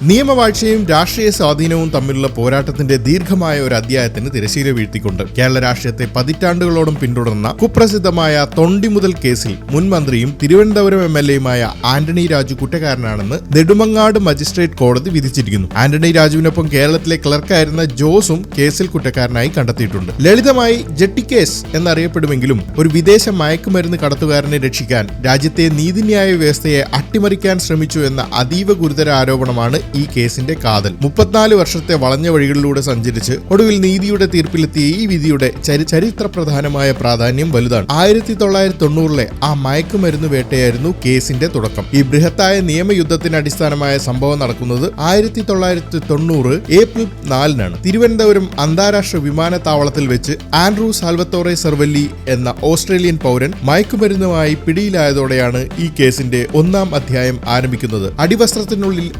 നിയമവാഴ്ചയും രാഷ്ട്രീയ സ്വാധീനവും തമ്മിലുള്ള പോരാട്ടത്തിന്റെ ദീർഘമായ ഒരു അധ്യായത്തിന് തിരശീല വീഴ്ത്തിക്കൊണ്ട് കേരള രാഷ്ട്രീയത്തെ പതിറ്റാണ്ടുകളോളം പിന്തുടർന്ന കുപ്രസിദ്ധമായ തൊണ്ടി മുതൽ കേസിൽ മുൻ മന്ത്രിയും തിരുവനന്തപുരം എം എൽ എയുമായ ആന്റണി രാജു കുറ്റക്കാരനാണെന്ന് നെടുമങ്ങാട് മജിസ്ട്രേറ്റ് കോടതി വിധിച്ചിരിക്കുന്നു. ആന്റണി രാജുവിനൊപ്പം കേരളത്തിലെ ക്ലർക്കായിരുന്ന ജോസും കേസിൽ കുറ്റക്കാരനായി കണ്ടെത്തിയിട്ടുണ്ട്. ലളിതമായി ജെട്ടി കേസ് എന്നറിയപ്പെടുമെങ്കിലും ഒരു വിദേശ മയക്കുമരുന്ന് കടത്തുകാരനെ രക്ഷിക്കാൻ രാജ്യത്തെ നീതിന്യായ വ്യവസ്ഥയെ അട്ടിമറിക്കാൻ ശ്രമിച്ചു എന്ന അതീവ ഗുരുതര ആരോപണമാണ് ഈ കേസിന്റെ കാതൽ. മുപ്പത്തിനാല് വർഷത്തെ വളഞ്ഞ വഴികളിലൂടെ സഞ്ചരിച്ച് ഒടുവിൽ നീതിയുടെ തീർപ്പിലെത്തിയ ഈ വിധിയുടെ ചരി- ചരിത്ര പ്രധാനമായ പ്രാധാന്യം വലുതാണ്. ആയിരത്തി തൊള്ളായിരത്തി തൊണ്ണൂറിലെ ആ മയക്കുമരുന്ന് വേട്ടയായിരുന്നു കേസിന്റെ തുടക്കം. ഈ ബൃഹത്തായ നിയമയുദ്ധത്തിന് അടിസ്ഥാനമായ സംഭവം നടക്കുന്നത് ആയിരത്തി തൊള്ളായിരത്തി തൊണ്ണൂറ് ഏപ്രിൽ നാലിനാണ്. തിരുവനന്തപുരം അന്താരാഷ്ട്ര വിമാനത്താവളത്തിൽ വെച്ച് ആൻഡ്രൂ സാൽവത്തോറെ സെർവല്ലി എന്ന ഓസ്ട്രേലിയൻ പൗരൻ മയക്കുമരുന്നുമായി പിടിയിലായതോടെയാണ് ഈ കേസിന്റെ ഒന്നാം അധ്യായം ആരംഭിക്കുന്നത്. അടിവസ്ത്രത്തിനുള്ളിൽ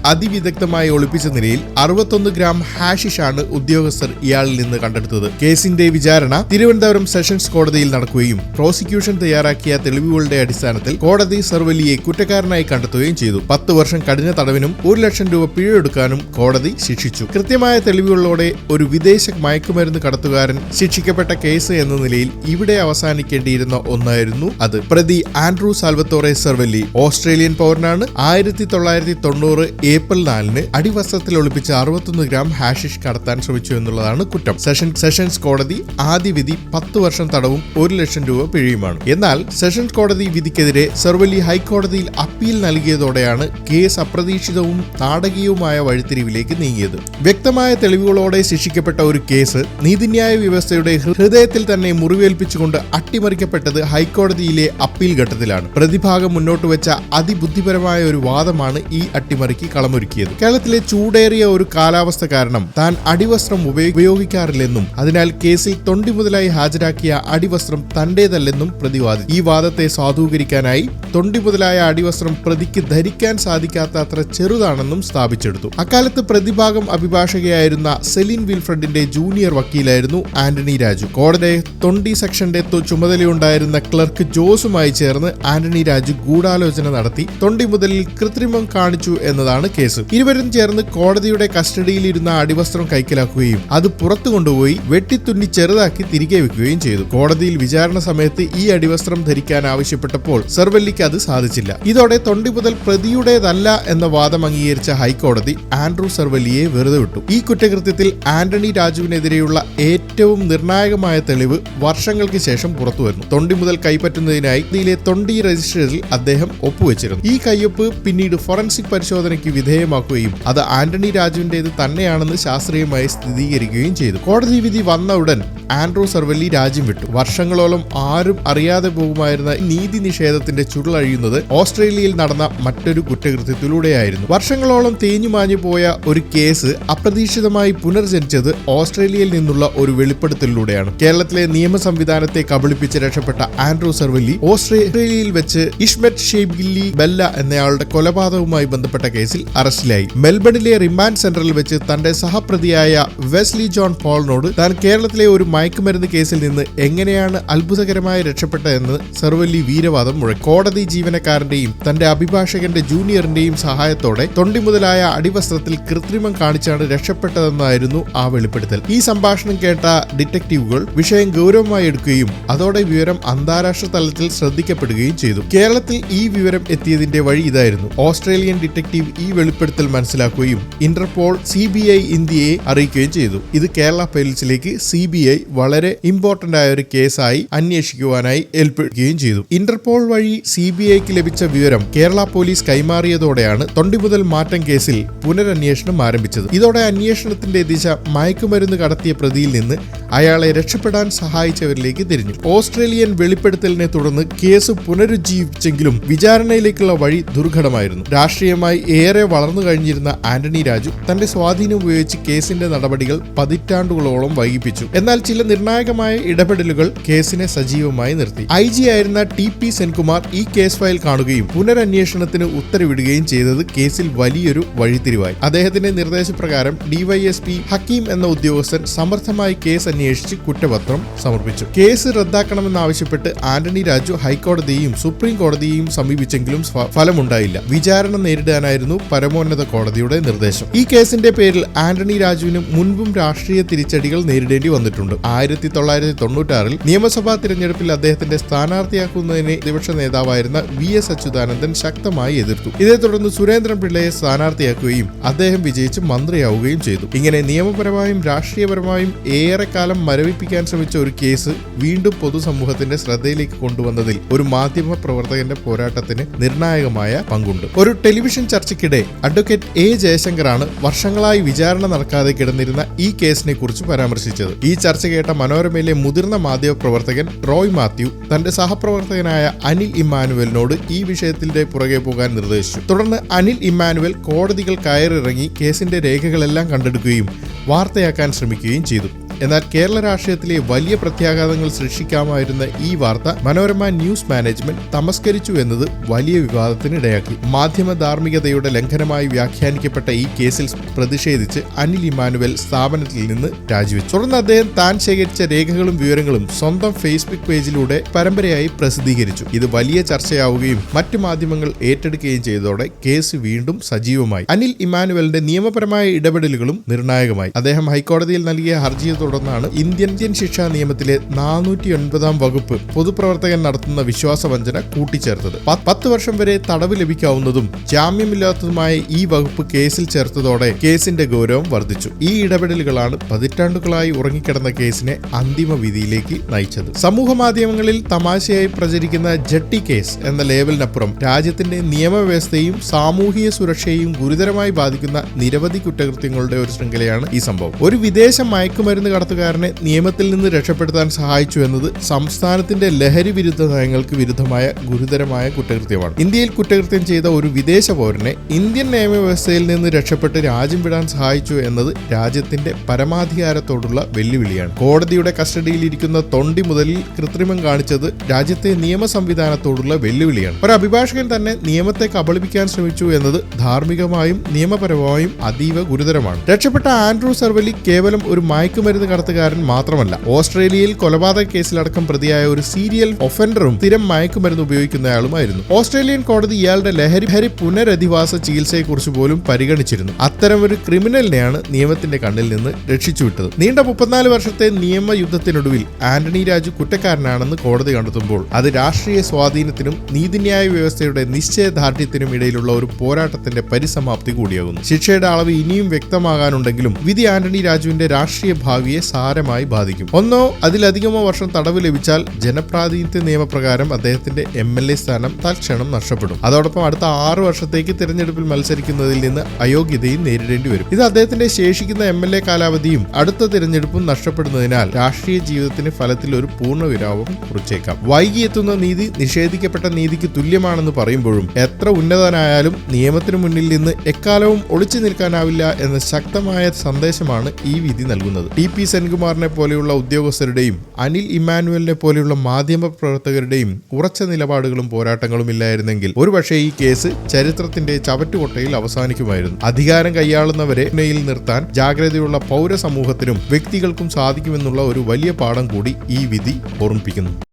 അതിവിദഗ്ധമായി ഒളിപ്പിച്ച നിലയിൽ അറുപത്തൊന്ന് ഗ്രാം ഹാഷിഷാണ് ഉദ്യോഗസ്ഥർ ഇയാളിൽ നിന്ന് കണ്ടെടുത്തത്. കേസിന്റെ വിചാരണ തിരുവനന്തപുരം സെഷൻസ് കോടതിയിൽ നടക്കുകയും പ്രോസിക്യൂഷൻ തയ്യാറാക്കിയ തെളിവുകളുടെ അടിസ്ഥാനത്തിൽ കോടതി സർവലിയെ കുറ്റക്കാരനായി കണ്ടെത്തുകയും ചെയ്തു. പത്ത് വർഷം കഠിന തടവിനും ഒരു ലക്ഷം രൂപ പിഴയെടുക്കാനും കോടതി ശിക്ഷിച്ചു. കൃത്യമായ തെളിവുകളോടെ ഒരു വിദേശ മയക്കുമരുന്ന് കടത്തുകാരൻ ശിക്ഷിക്കപ്പെട്ട കേസ് എന്ന നിലയിൽ ഇവിടെ അവസാനിക്കേണ്ടിയിരുന്ന ഒന്നായിരുന്നു അത്. പ്രതി ആൻഡ്രൂ സാൽവത്തോറെ സർവെല്ലി ഓസ്ട്രേലിയൻ പൗരനാണ്. ആയിരത്തി തൊള്ളായിരത്തി തൊണ്ണൂറ് ഏപ്രിൽ നാലിന് അടിവസ്ത്രത്തിൽ ഒളിപ്പിച്ച് അറുപത്തൊന്ന് ഗ്രാം ഹാഷിഷ് കടത്താൻ ശ്രമിച്ചു എന്നുള്ളതാണ് കുറ്റം. സെഷൻ സെഷൻസ് കോടതി ആദ്യ വിധി പത്ത് വർഷം തടവും ഒരു ലക്ഷം രൂപ പിഴയുമാണ്. എന്നാൽ സെഷൻസ് കോടതി വിധിക്കെതിരെ സർവലി ഹൈക്കോടതിയിൽ അപ്പീൽ നൽകിയതോടെയാണ് കേസ് അപ്രതീക്ഷിതവും നാടകീയവുമായ വഴിത്തിരിവിലേക്ക് നീങ്ങിയത്. വ്യക്തമായ തെളിവുകളോടെ ശിക്ഷിക്കപ്പെട്ട ഒരു കേസ് നീതിന്യായ വ്യവസ്ഥയുടെ ഹൃദയത്തിൽ തന്നെ മുറിവേൽപ്പിച്ചുകൊണ്ട് അട്ടിമറിക്കപ്പെട്ടത് ഹൈക്കോടതിയിലെ അപ്പീൽ ഘട്ടത്തിലാണ്. പ്രതിഭാഗം മുന്നോട്ട് വെച്ച അതിബുദ്ധിപരമായ ഒരു വാദമാണ് ഈ അട്ടിമറിക്ക് കളമൊരുക്കിയത്. കേരളത്തിലെ ചൂടേറിയ ഒരു കാലാവസ്ഥ കാരണം താൻ അടിവസ്ത്രം ഉപയോ- ഉപയോഗിക്കാറില്ലെന്നും അതിനാൽ കേസിൽ തൊണ്ടി മുതലായി ഹാജരാക്കിയ അടിവസ്ത്രം തന്റേതല്ലെന്നും പ്രതിവാദി. ഈ വാദത്തെ സാധൂകരിക്കാനായി തൊണ്ടി മുതലായ അടിവസ്ത്രം പ്രതിക്ക് ധരിക്കാൻ സാധിക്കാത്ത അത്ര ചെറുതാണെന്നും സ്ഥാപിച്ചെടുത്തു. അക്കാലത്ത് പ്രതിഭാഗം അഭിഭാഷകയായിരുന്ന സെലിൻ വിൽഫ്രഡിന്റെ ജൂനിയർ വക്കീലായിരുന്നു ആന്റണി രാജു. കോടതി തൊണ്ടി സെക്ഷന്റെ ചുമതലയുണ്ടായിരുന്ന ക്ലർക്ക് ജോസുമായി ചേർന്ന് ആന്റണി രാജു ഗൂഢാലോചന നടത്തി തൊണ്ടി മുതലിൽ കൃത്രിമം കാണിച്ചു എന്നതാണ് കേസ്. ഇരുവരും ചേർന്ന് കോടതിയുടെ കസ്റ്റഡിയിലിരുന്ന അടിവസ്ത്രം കൈക്കലാക്കുകയും അത് പുറത്തു കൊണ്ടുപോയി വെട്ടിത്തുന്നി ചെറുതാക്കി തിരികെ വെക്കുകയും ചെയ്തു. കോടതിയിൽ വിചാരണ സമയത്ത് ഈ അടിവസ്ത്രം ധരിക്കാൻ ആവശ്യപ്പെട്ടപ്പോൾ സെർവല്ലിക്ക് അത് സാധിച്ചില്ല. ഇതോടെ തൊണ്ടി മുതൽ പ്രതിയുടേതല്ല എന്ന വാദം അംഗീകരിച്ച ഹൈക്കോടതി ആൻഡ്രൂ സർവലിയെ വെറുതെ വിട്ടു. ഈ കുറ്റകൃത്യത്തിൽ ആന്റണി രാജുവിനെതിരെയുള്ള ഏറ്റവും നിർണായകമായ തെളിവ് വർഷങ്ങൾക്ക് ശേഷം പുറത്തു വരുന്നു. തൊണ്ടി മുതൽ കൈപ്പറ്റുന്നതിനായി ഇന്ത്യയിലെ തൊണ്ടി രജിസ്റ്ററിൽ അദ്ദേഹം ഒപ്പുവെച്ചിരുന്നു. ഈ കയ്യൊപ്പ് പിന്നീട് ഫോറൻസിക് പരിശോധനയ്ക്ക് വിധേയമാക്കുകയും അത് ആന്റണി രാജുവിന്റേത് തന്നെയാണെന്ന് ശാസ്ത്രീയമായി സ്ഥിരീകരിക്കുകയും ചെയ്തു. കോടതി വിധി വന്ന ഉടൻ ആൻഡ്രൂ സർവല്ലി രാജ്യം വിട്ടു. വർഷങ്ങളോളം ആരും അറിയാതെ പോകുമായിരുന്ന നീതി നിഷേധത്തിന്റെ ചുരുളഴിയുന്നത് ഓസ്ട്രേലിയയിൽ നടന്ന മറ്റൊരു കുറ്റകൃത്യത്തിലൂടെയായിരുന്നു. വർഷങ്ങളോളം തേഞ്ഞു മാഞ്ഞു പോയ ഒരു കേസ് അപ്രതീക്ഷിതമായി പുനർജനിച്ചത് ഓസ്ട്രേലിയയിൽ നിന്നുള്ള ഒരു വെളിപ്പെടുത്തലിലൂടെയാണ്. കേരളത്തിലെ നിയമ സംവിധാനത്തെ കബളിപ്പിച്ച് രക്ഷപ്പെട്ട ആൻഡ്രൂ സർവല്ലി ഓസ്ട്രേലിയയിൽ വെച്ച് ഇഷ്മെറ്റ് ഷെയ്ബില്ലി ബെല്ല എന്നയാളുടെ കൊലപാതകവുമായി ബന്ധപ്പെട്ട കേസിൽ അറസ്റ്റിലായി. മെൽബണിലെ റിമാൻഡ് സെന്ററിൽ വെച്ച് തന്റെ സഹപ്രതിയായ വെസ്ലി ജോൺ പോളിനോട് താൻ കേരളത്തിലെ ഒരു മയക്കുമരുന്ന് കേസിൽ നിന്ന് എങ്ങനെയാണ് അത്ഭുതകരമായി രക്ഷപ്പെട്ടതെന്ന് സർവല്ലി വീരവാദം മുഴക്കി. കോടതി ജീവനക്കാരന്റെയും തന്റെ അഭിഭാഷകന്റെ ജൂനിയറിന്റെയും സഹായത്തോടെ തൊണ്ടി മുതലായ അടിവസ്ത്രത്തിൽ കൃത്രിമം കാണിച്ചാണ് രക്ഷപ്പെട്ടതെന്നായിരുന്നു ആ വെളിപ്പെടുത്തൽ. ഈ സംഭാഷണം കേട്ട ഡിറ്റക്റ്റീവുകൾ വിഷയം ഗൗരവമായി എടുക്കുകയും അതോടെ വിവരം അന്താരാഷ്ട്ര തലത്തിൽ ശ്രദ്ധിക്കപ്പെടുകയും ചെയ്തു. കേരളത്തിൽ ഈ വിവരം എത്തിയതിന്റെ വഴി ഇതായിരുന്നു. ഓസ്ട്രേലിയൻ ഡിറ്റക്റ്റീവ് ഈ വെളിപ്പെടുത്തൽ മനസ്സിലാക്കുകയും ഇന്റർപോൾ സി ബി ഐ ഇന്ത്യയെ അറിയിക്കുകയും ചെയ്തു. ഇത് കേരള പോലീസിലേക്ക് സി ബി ഐ വളരെ ഇമ്പോർട്ടന്റ് ആയ ഒരു കേസായി അന്വേഷിക്കുവാനായി ഏൽപ്പിക്കുകയും ചെയ്തു. ഇന്റർപോൾ വഴി സി ബി ഐക്ക് ലഭിച്ച വിവരം കേരള പോലീസ് കൈമാറിയതോടെയാണ് തൊണ്ടി മുതൽ മാറ്റം കേസിൽ പുനരന്വേഷണം ആരംഭിച്ചത്. ഇതോടെ അന്വേഷണത്തിന്റെ ദിശ മയക്കുമരുന്ന് കടത്തിയ പ്രതിയിൽ നിന്ന് അയാളെ രക്ഷപ്പെടാൻ സഹായിച്ചവരിലേക്ക് തിരിഞ്ഞു. ഓസ്ട്രേലിയൻ വെളിപ്പെടുത്തലിനെ തുടർന്ന് കേസ് പുനരുജ്ജീവിച്ചെങ്കിലും വിചാരണയിലേക്കുള്ള വഴി ദുർഘടമായിരുന്നു. രാഷ്ട്രീയമായി ഏറെ വളർന്നു കഴിഞ്ഞിരുന്ന ആന്റണി രാജു തന്റെ സ്വാധീനം ഉപയോഗിച്ച് കേസിന്റെ നടപടികൾ പതിറ്റാണ്ടുകളോളം വൈകിപ്പിച്ചു. എന്നാൽ ചില നിർണായകമായ ഇടപെടലുകൾ കേസിനെ സജീവമായി നിർത്തി. ഐ ജി ആയിരുന്ന ടി പി സെൻകുമാർ ഈ കേസ് ഫയൽ കാണുകയും പുനരന്വേഷണത്തിന് ഉത്തരവിടുകയും ചെയ്തത് കേസിൽ വലിയൊരു വഴിത്തിരിവായി. അദ്ദേഹത്തിന്റെ നിർദ്ദേശപ്രകാരം ഡിവൈഎസ്പി ഹക്കീം എന്ന ഉദ്യോഗസ്ഥൻ സമർത്ഥമായി കേസ് അന്വേഷിച്ച് കുറ്റപത്രം സമർപ്പിച്ചു. കേസ് റദ്ദാക്കണമെന്നാവശ്യപ്പെട്ട് ആന്റണി രാജു ഹൈക്കോടതിയെയും സുപ്രീം കോടതിയെയും സമീപിച്ചെങ്കിലും ഫലമുണ്ടായില്ല. വിചാരണ നേരിടാനായിരുന്നു പരമോന്നത കോടതിയുടെ നിർദ്ദേശം. ഈ കേസിന്റെ പേരിൽ ആന്റണി രാജുവിന് മുൻപും രാഷ്ട്രീയ തിരിച്ചടികൾ നേരിടേണ്ടി വന്നിട്ടുണ്ട്. ആയിരത്തി തൊള്ളായിരത്തി തൊണ്ണൂറ്റാറിൽ നിയമസഭാ തിരഞ്ഞെടുപ്പിൽ അദ്ദേഹത്തിന്റെ സ്ഥാനാർത്ഥിയാക്കുന്നതിനെ പ്രതിപക്ഷ നേതാവായിരുന്ന വി എസ് അച്യുതാനന്ദൻ ശക്തമായി എതിർത്തു. ഇതേ തുടർന്ന് സുരേന്ദ്രൻ പിള്ളയെ സ്ഥാനാർത്ഥിയാക്കുകയും അദ്ദേഹം വിജയിച്ച് മന്ത്രിയാവുകയും ചെയ്തു. ഇങ്ങനെ നിയമപരമായും രാഷ്ട്രീയപരമായും ഏറെക്കാലം മരവിപ്പിക്കാൻ ശ്രമിച്ച ഒരു കേസ് വീണ്ടും പൊതുസമൂഹത്തിന്റെ ശ്രദ്ധയിലേക്ക് കൊണ്ടുവന്നതിൽ ഒരു മാധ്യമ പ്രവർത്തകന്റെ പോരാട്ടത്തിന് നിർണായകമായ പങ്കുണ്ട്. ഒരു ടെലിവിഷൻ ചർച്ചയ്ക്കിടെ അഡ്വക്കേറ്റ് എ ജയശങ്കറാണ് വർഷങ്ങളായി വിചാരണ നടക്കാതെ കിടന്നിരുന്ന ഈ കേസിനെ കുറിച്ച് പരാമർശിച്ചത്. ഈ ചർച്ച കേട്ട മനോരമയിലെ മുതിർന്ന മാധ്യമ പ്രവർത്തകൻ റോയ് മാത്യു തന്റെ സഹപ്രവർത്തകനായ അനിൽ ഇമ്മാനുവലിനോട് ഈ വിഷയത്തിന്റെ പുറകെ പോകാൻ നിർദ്ദേശിച്ചു. തുടർന്ന് അനിൽ ഇമ്മാനുവൽ കോടതികൾ കയറിറങ്ങി കേസിന്റെ രേഖകളെല്ലാം കണ്ടെടുക്കുകയും വാർത്തയാക്കാൻ ശ്രമിക്കുകയും ചെയ്തു. എന്നാൽ കേരള രാഷ്ട്രീയത്തിലെ വലിയ പ്രത്യാഘാതങ്ങൾ സൃഷ്ടിക്കാമായിരുന്ന ഈ വാർത്ത മനോരമ ന്യൂസ് മാനേജ്മെന്റ് തമസ്കരിച്ചു എന്നത് വലിയ വിവാദത്തിനിടയാക്കി. മാധ്യമ ധാർമ്മികതയുടെ ലംഘനമായി വ്യാഖ്യാനിക്കപ്പെട്ട ഈ കേസിൽ പ്രതിഷേധിച്ച് അനിൽ ഇമാനുവൽ സ്ഥാപനത്തിൽ നിന്ന് രാജിവെച്ചു. തുടർന്ന് അദ്ദേഹം താൻ ശേഖരിച്ച രേഖകളും വിവരങ്ങളും സ്വന്തം ഫേസ്ബുക്ക് പേജിലൂടെ പരമ്പരയായി പ്രസിദ്ധീകരിച്ചു. ഇത് വലിയ ചർച്ചയാവുകയും മറ്റു മാധ്യമങ്ങൾ ഏറ്റെടുക്കുകയും ചെയ്തതോടെ കേസ് വീണ്ടും സജീവമായി. അനിൽ ഇമാനുവലിന്റെ നിയമപരമായ ഇടപെടലുകളും നിർണായകമായി. അദ്ദേഹം ഹൈക്കോടതിയിൽ നൽകിയ ഹർജിയെ തുടർന്നാണ് ഇന്ത്യൻ ശിക്ഷാ നിയമത്തിലെ നാനൂറ്റി ഒൻപതാം വകുപ്പ് പൊതുപ്രവർത്തകൻ നടത്തുന്ന വിശ്വാസവഞ്ചന കൂട്ടിച്ചേർത്തത്. പത്ത് വർഷം വരെ തടവ് ലഭിക്കാവുന്നതും ജാമ്യമില്ലാത്തതുമായ ഈ വകുപ്പ് കേസിൽ ചേർത്തതോടെ കേസിന്റെ ഗൗരവം വർദ്ധിച്ചു. ഈ ഇടപെടലുകളാണ് പതിറ്റാണ്ടുകളായി ഉറങ്ങിക്കിടന്ന കേസിനെ അന്തിമ വിധിയിലേക്ക് നയിച്ചത്. സമൂഹ മാധ്യമങ്ങളിൽ തമാശയായി പ്രചരിക്കുന്ന ജട്ടി കേസ് എന്ന ലേബലിനപ്പുറം രാജ്യത്തിന്റെ നിയമവ്യവസ്ഥയും സാമൂഹിക സുരക്ഷയെയും ഗുരുതരമായി ബാധിക്കുന്ന നിരവധി കുറ്റകൃത്യങ്ങളുടെ ഒരു ശൃംഖലയാണ് ഈ സംഭവം. ഒരു വിദേശ മയക്കുമരുന്ന് കടത്തുകാരനെ നിയമത്തിൽ നിന്ന് രക്ഷപ്പെടുത്താൻ സഹായിച്ചു എന്നത് സംസ്ഥാനത്തിന്റെ ലഹരി വിരുദ്ധ നയങ്ങൾക്ക് വിരുദ്ധമായ ഗുരുതരമായ കുറ്റകൃത്യമാണ്. ഇന്ത്യയിൽ കുറ്റകൃത്യം ചെയ്ത ഒരു വിദേശ പൗരനെ ഇന്ത്യൻ നിയമവ്യവസ്ഥയിൽ നിന്ന് രക്ഷപ്പെട്ട് രാജ്യം വിടാൻ സഹായിച്ചു എന്നത് രാജ്യത്തിന്റെ പരമാധികാരത്തോടുള്ള വെല്ലുവിളിയാണ്. കോടതിയുടെ കസ്റ്റഡിയിലിരിക്കുന്ന തൊണ്ടി മുതലിൽ കൃത്രിമം കാണിച്ചത് രാജ്യത്തെ നിയമ സംവിധാനത്തോടുള്ള വെല്ലുവിളിയാണ്. ഒരു അഭിഭാഷകൻ തന്നെ നിയമത്തെ കബളിപ്പിക്കാൻ ശ്രമിച്ചു എന്നത് ധാർമ്മികമായും നിയമപരമായും അതീവ ഗുരുതരമാണ്. രക്ഷപ്പെട്ട ആൻഡ്രൂ സർവലി കേവലം ഒരു മയക്കുമരുന്ന് കടത്തുകാരൻ മാത്രമല്ല ഓസ്ട്രേലിയയിൽ കൊലപാതക കേസിലടക്കം പ്രതിയായ ഒരു സീരിയൽ ഒഫൻഡറും സ്ഥിരം മയക്കുമരുന്ന് ഉപയോഗിക്കുന്നയാളുമായിരുന്നു. ഓസ്ട്രേലിയൻ കോടതി ഇയാളുടെ ലഹരി ഹരി പുനരധിവാസ ചികിത്സയെക്കുറിച്ച് പോലും പരിഗണിച്ചിരുന്നു. അത്തരം ഒരു ക്രിമിനലിനെയാണ് നിയമത്തിന്റെ കണ്ണിൽ നിന്ന് രക്ഷിച്ചുവിട്ടത് നീണ്ട മുപ്പത്തിനാല് വർഷത്തെ നിയമയുദ്ധത്തിനൊടുവിൽ ആന്റണി രാജു കുറ്റക്കാരനാണെന്ന് കോടതി കണ്ടെത്തുമ്പോൾ അത് രാഷ്ട്രീയ സ്വാധീനത്തിനും നീതിന്യായ വ്യവസ്ഥയുടെ നിശ്ചയദാർഢ്യത്തിനും ഇടയിലുള്ള ഒരു പോരാട്ടത്തിന്റെ പരിസമാപ്തി കൂടിയാകുന്നു. ശിക്ഷയുടെ അളവ് ഇനിയും വ്യക്തമാകാനുണ്ടെങ്കിലും വിധി ആന്റണി രാജുവിന്റെ രാഷ്ട്രീയ ഭാവിയെ സാരമായി ബാധിക്കും. ഒന്നോ അതിലധികമോ വർഷം തടവ് ലഭിച്ചാൽ ജനപ്രാതിനിധ്യ നിയമപ്രകാരം അദ്ദേഹത്തിന്റെ എം എൽ എ സ്ഥാനം തൽക്ഷണം നഷ്ടപ്പെടും. അതോടൊപ്പം അടുത്ത ആറു വർഷത്തേക്ക് തിരഞ്ഞെടുപ്പിൽ മത്സരിക്കുന്നതിൽ നിന്ന് അയോഗ്യതയും നേരിടേണ്ടി വരും. ഇത് അദ്ദേഹത്തിന്റെ ശേഷിക്കുന്ന എം എൽ എ കാലാവധിയും അടുത്ത തിരഞ്ഞെടുപ്പും നഷ്ടപ്പെടുന്നതിനാൽ രാഷ്ട്രീയ ജീവിതത്തിന് ഫലത്തിൽ ഒരു പൂർണ വിരാമം കുറിച്ചേക്കാം. വൈകി എത്തുന്ന നീതി നിഷേധിക്കപ്പെട്ട നീതിക്ക് തുല്യമാണെന്ന് പറയുമ്പോഴും എത്ര ഉന്നതനായാലും നിയമത്തിനു മുന്നിൽ നിന്ന് എക്കാലവും ഒളിച്ചു നിൽക്കാനാവില്ല എന്ന ശക്തമായ സന്ദേശമാണ് ഈ വിധി നൽകുന്നത്. ടി പി സെൻകുമാറിനെ പോലെയുള്ള ഉദ്യോഗസ്ഥരുടെയും അനിൽ ഇമ്മാനുവലിനെ പോലെയുള്ള മാധ്യമ പ്രവർത്തകരുടെയും ഉറച്ച നിലപാടുകളും പോരാട്ടങ്ങളും ഇല്ലായിരുന്നെങ്കിൽ ഒരുപക്ഷെ ഈ കേസ് ചരിത്രത്തിന്റെ ചവറ്റുകൊട്ടയിൽ അവസാനിക്കുമായിരുന്നു. അധികാരം കൈയാളുന്നവരെ ഉന്നയിൽ നിർത്താൻ ജാഗ്രതയുള്ള പൗരസമൂഹത്തിനും വ്യക്തികൾക്കും സാധിക്കുമെന്നുള്ള ഒരു വലിയ പാഠം കൂടി ഈ വിധി ഓർമ്മിപ്പിക്കുന്നു.